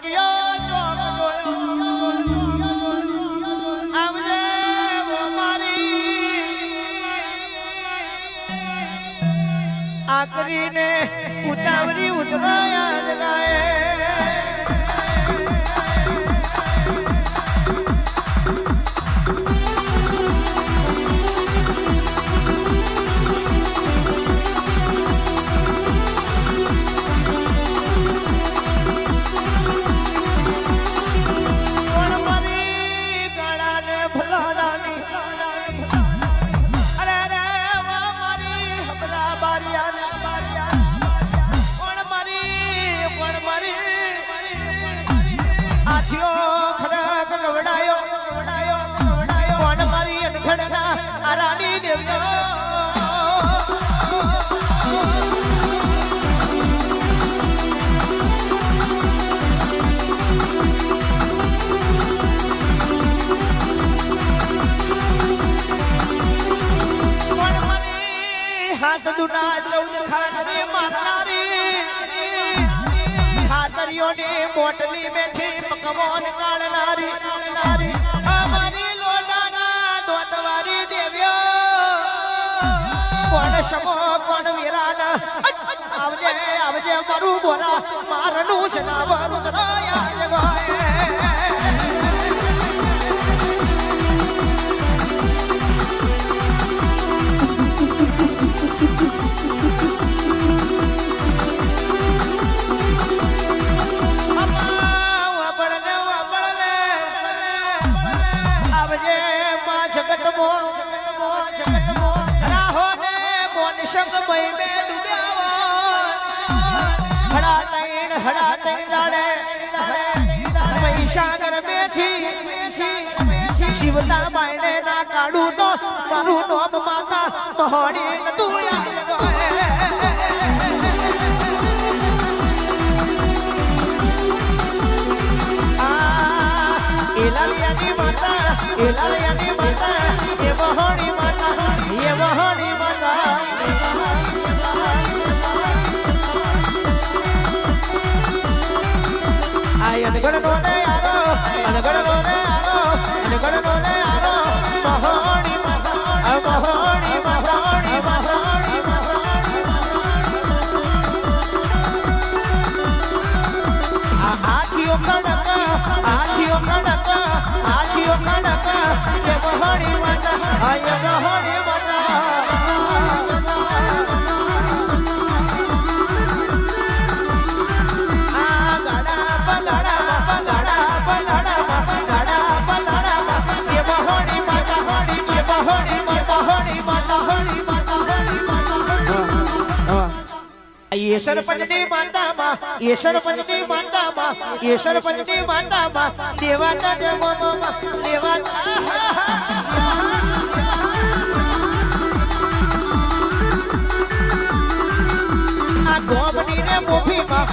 કયો ચોક જોયો. આવજે મારી. આકરીને ઉતરાયા ગાય. મારી દુના ચૌદ ખાને મારનારી. ખાતરીઓની બોટલી બેઠી પકવાન કાઢનારી. કાઢનારી અમારી લોડાના દોતવારી દેવ્યો કોણ સમો કોણ વિરાના? આવજે આવજે મારું બોરા. મારનું છે ના વરું તરાયા ગોય. મહીસાગર બેઠી શિવતા બાયણે ના કાઢું તો મારું નોમ માતા મહોણી તું યાદ ગોય એલાલિયાની માતા એલાલિયાની માતા એ સરપંચની માતામાં, એ સરપંચની માતામાં, એ સરપંચની માતામાં દેવાતા જમવામાં લેવાતા. આ ગોમની ને મોભીમાં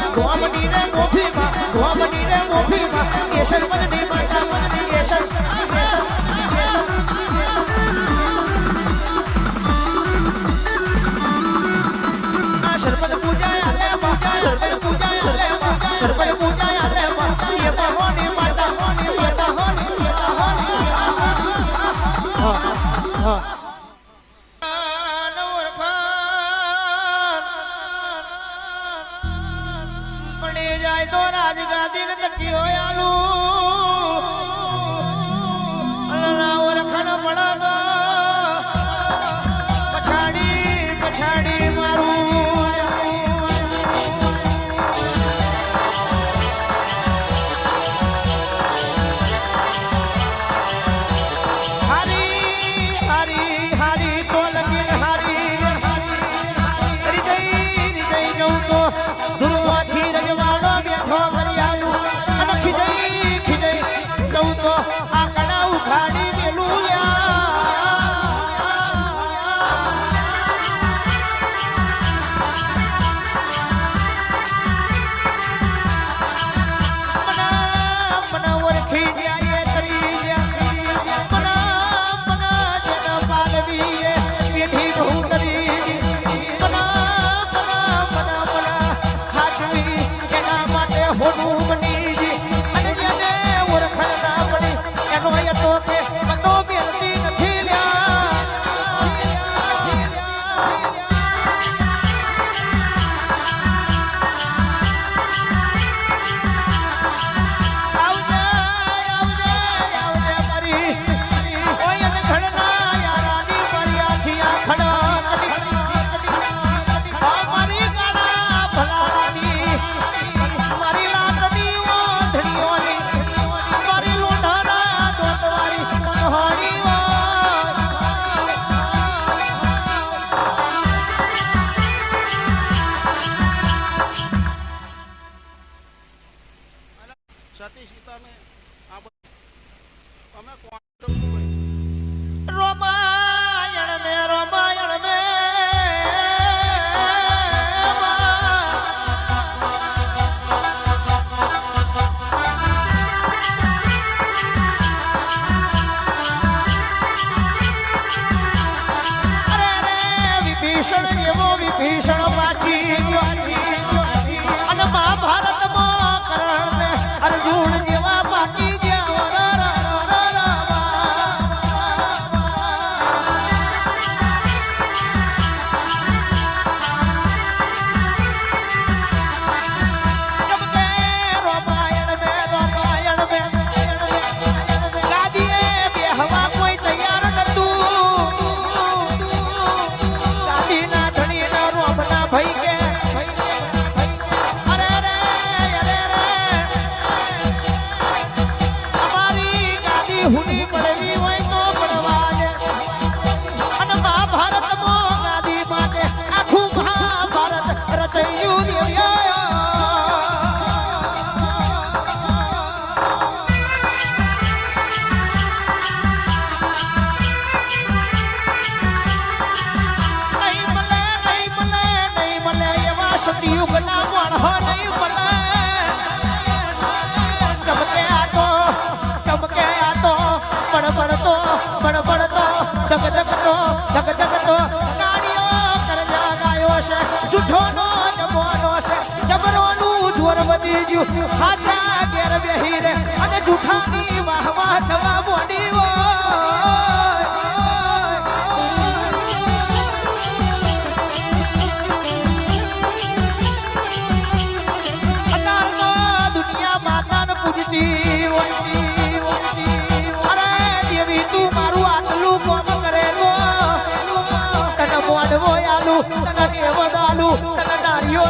લાલુ તને રેવ દાલુ તને ડાળીઓ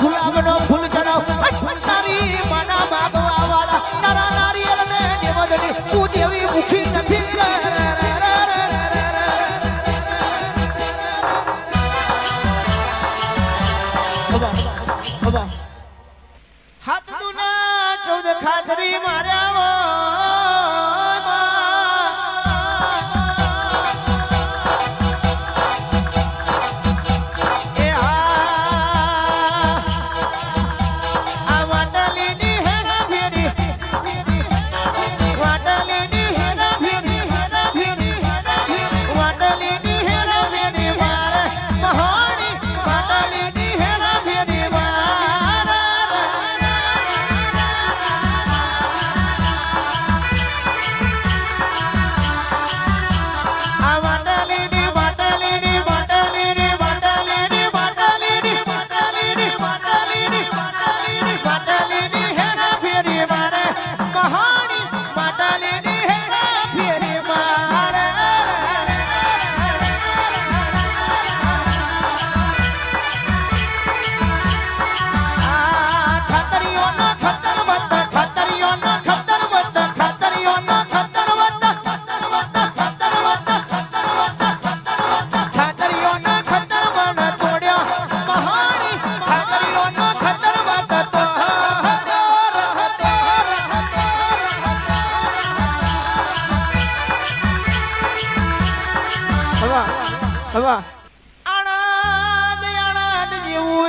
ગુલાબનો ફૂલ ચડાવ તારી માના માગવા વાળા તારા નારિયેળને દેવદની તું દેવી મુખી નથી હાથ દુના ચૌદ ખાતરી માર્યા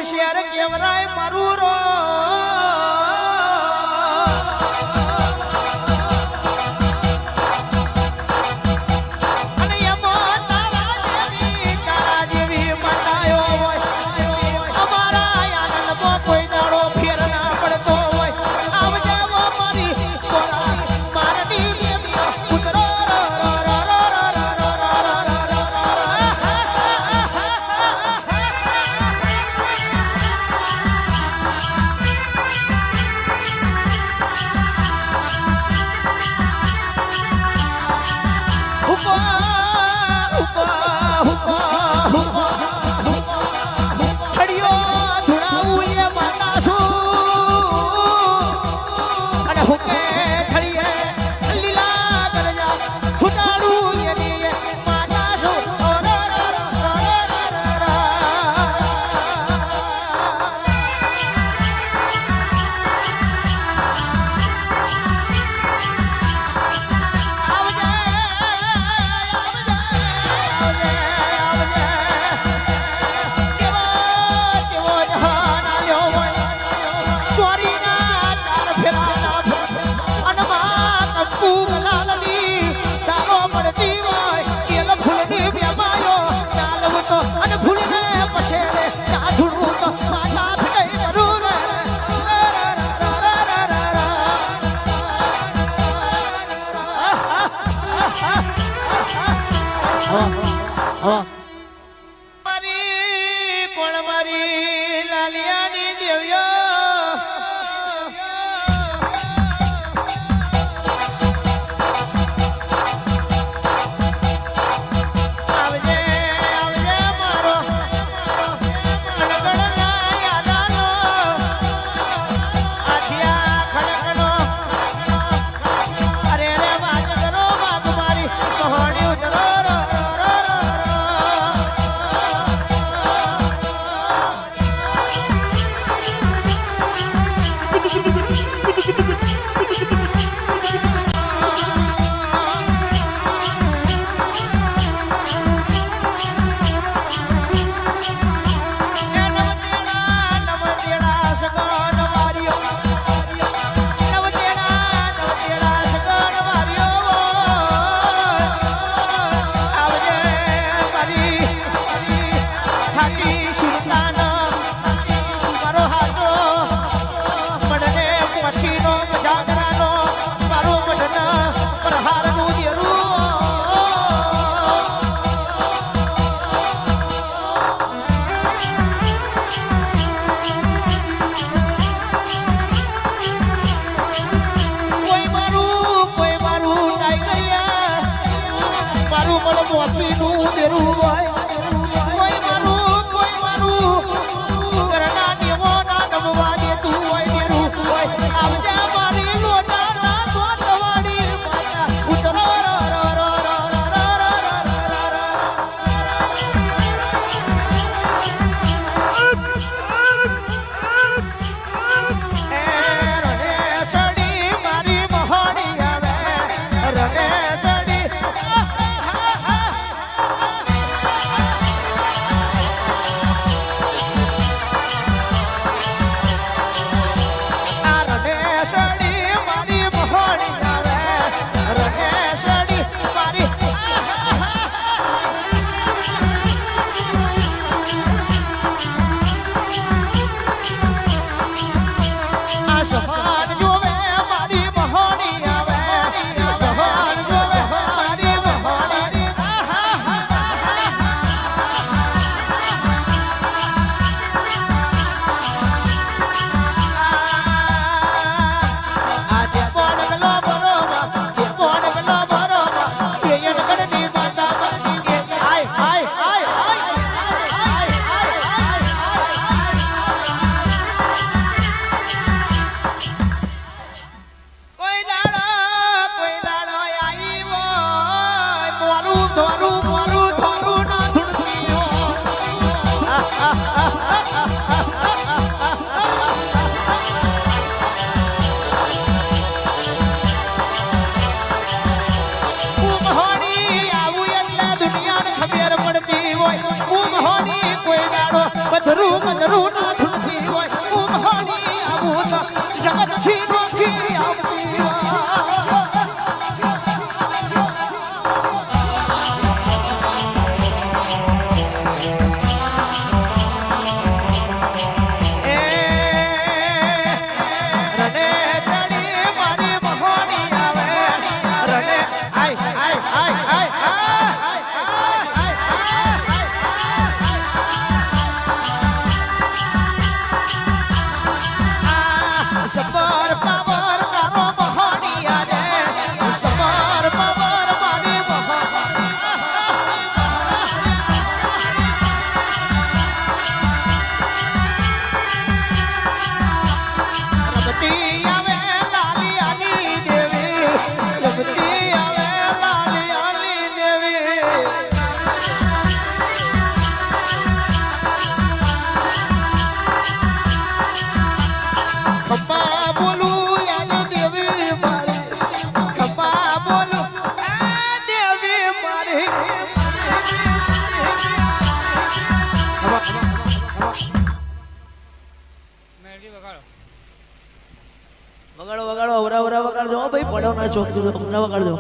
શેર કેવરાય મારું રો Ah! વગાડો વગાડો અવરા અવરા વગાડજો. ભાઈ પડો ના શોખ વગાડજો.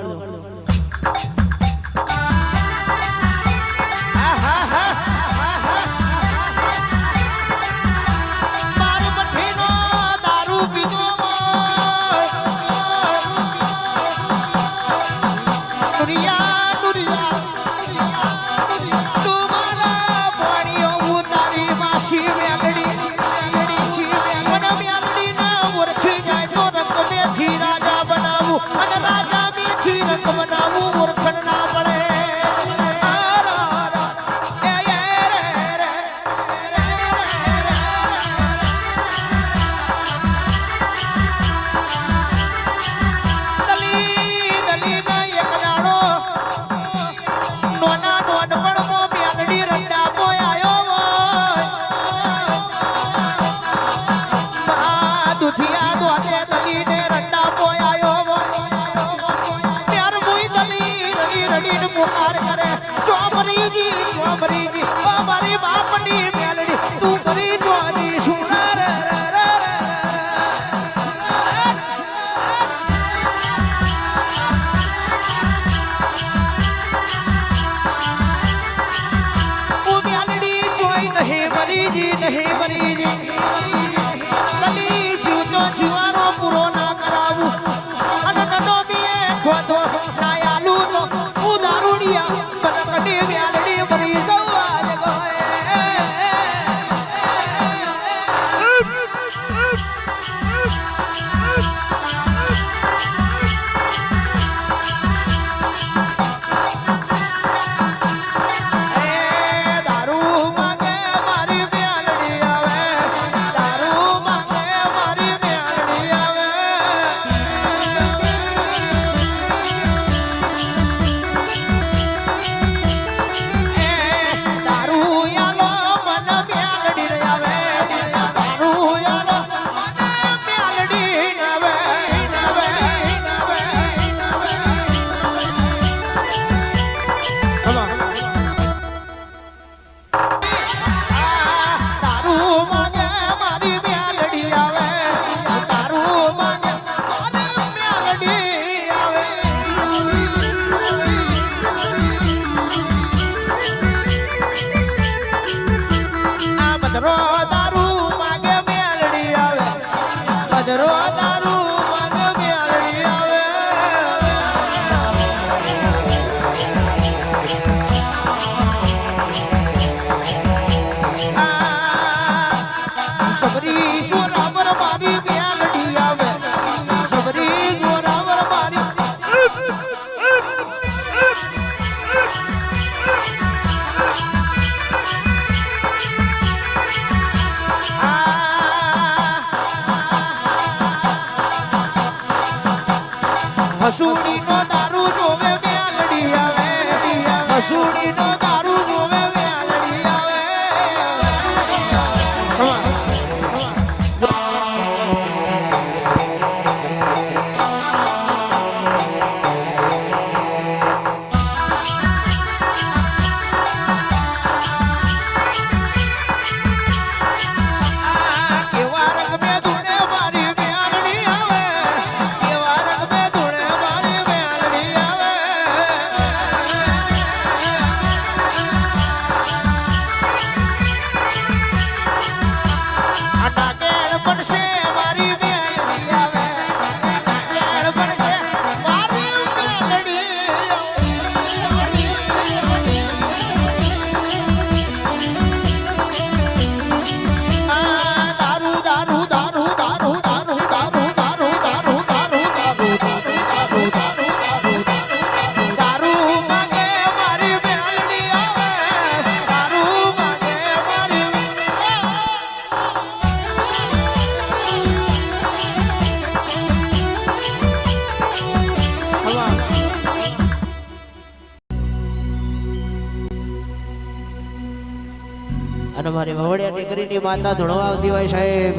અને મારી વવડિયા દીકરીની માતા ધૂણવા આવતી હોય સાહેબ.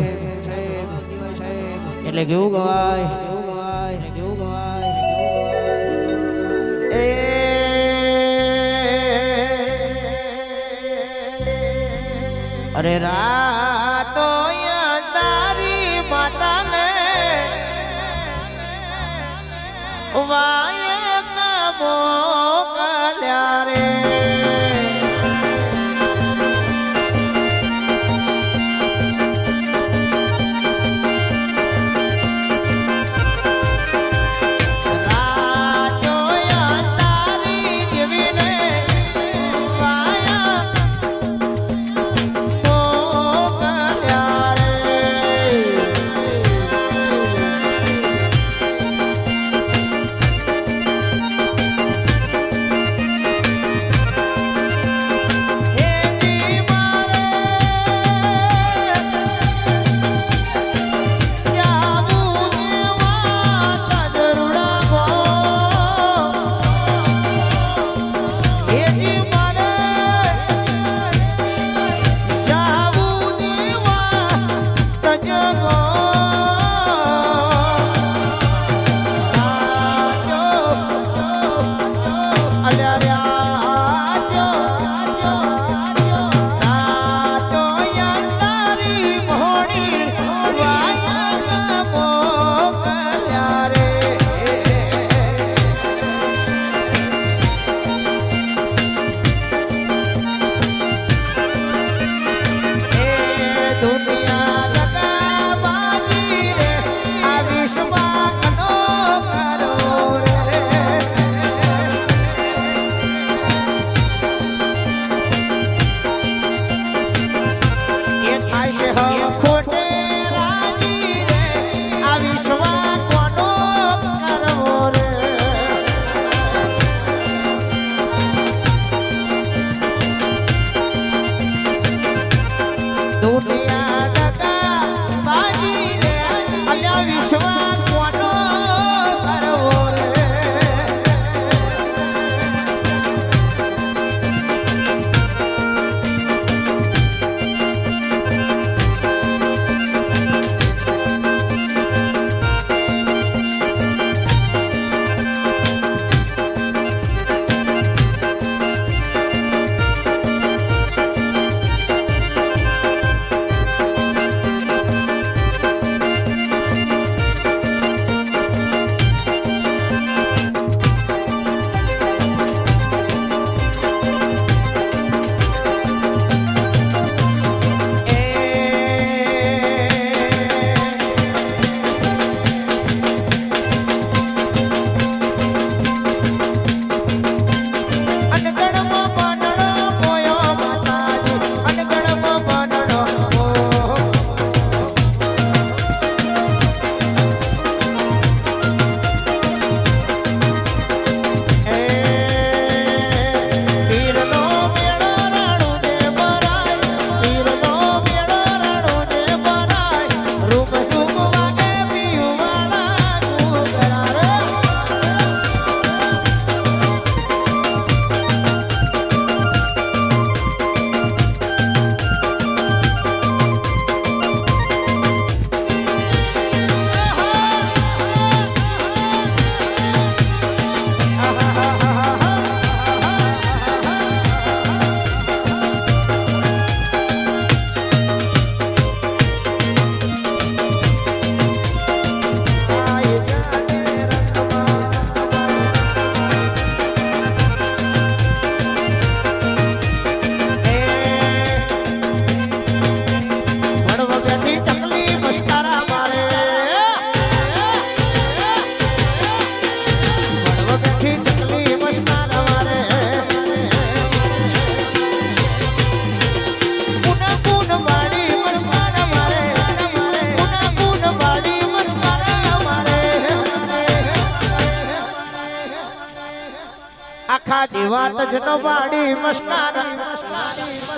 એટલે કેવું ગવાય? કેવું ગવાય કેવું ગવાય અરે રાતો તારી માતાને વાય મોકલ્યા રે. દેવાત જ ન પાડી મસ્કારા.